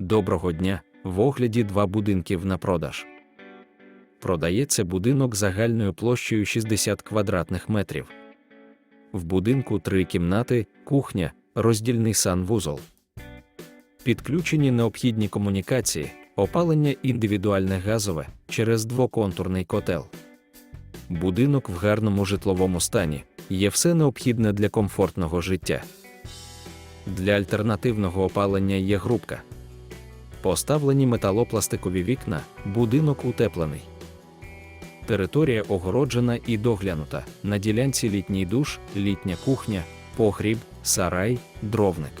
Доброго дня! В огляді два будинків на продаж. Продається будинок загальною площею 60 квадратних метрів. В будинку три кімнати, кухня, роздільний санвузол. Підключені необхідні комунікації, опалення індивідуальне газове через двоконтурний котел. Будинок в гарному житловому стані, є все необхідне для комфортного життя. Для альтернативного опалення є грубка. Поставлені металопластикові вікна, будинок утеплений. Територія огороджена і доглянута. На ділянці літній душ, літня кухня, погріб, сарай, дровник.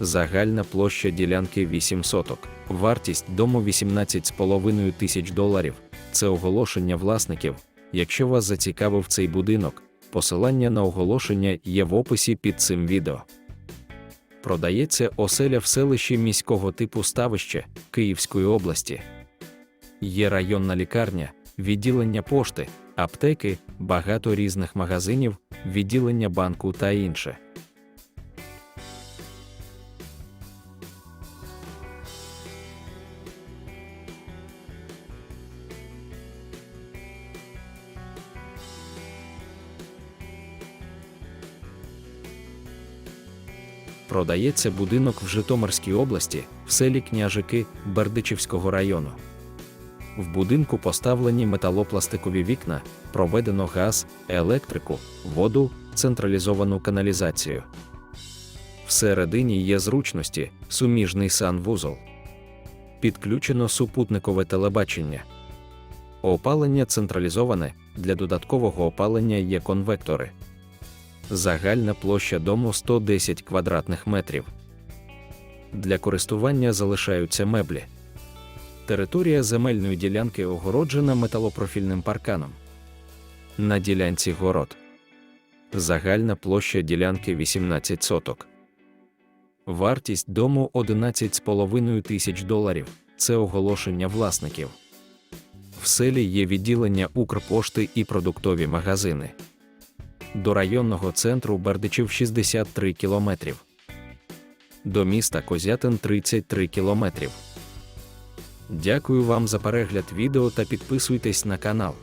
Загальна площа ділянки 8 соток. Вартість дому 18,5 тисяч доларів. Це оголошення власників. Якщо вас зацікавив цей будинок, посилання на оголошення є в описі під цим відео. Продається оселя в селищі міського типу ставище Київської області. Є районна лікарня, відділення пошти, аптеки, багато різних магазинів, відділення банку та інше. Продається будинок в Житомирській області, в селі Княжики Бердичівського району. В будинку поставлені металопластикові вікна, проведено газ, електрику, воду, централізовану каналізацію. Всередині є зручності, суміжний санвузол. Підключено супутникове телебачення. Опалення централізоване, для додаткового опалення є конвектори. Загальна площа дому 110 квадратних метрів. Для користування залишаються меблі. Територія земельної ділянки огороджена металопрофільним парканом. На ділянці город. Загальна площа ділянки 18 соток. Вартість дому 11,5 тисяч доларів. Це оголошення власників. В селі є відділення Укрпошти і продуктові магазини. До районного центру Бердичів 63 км, До міста Козятин 33 км. Дякую вам за перегляд відео та підписуйтесь на канал.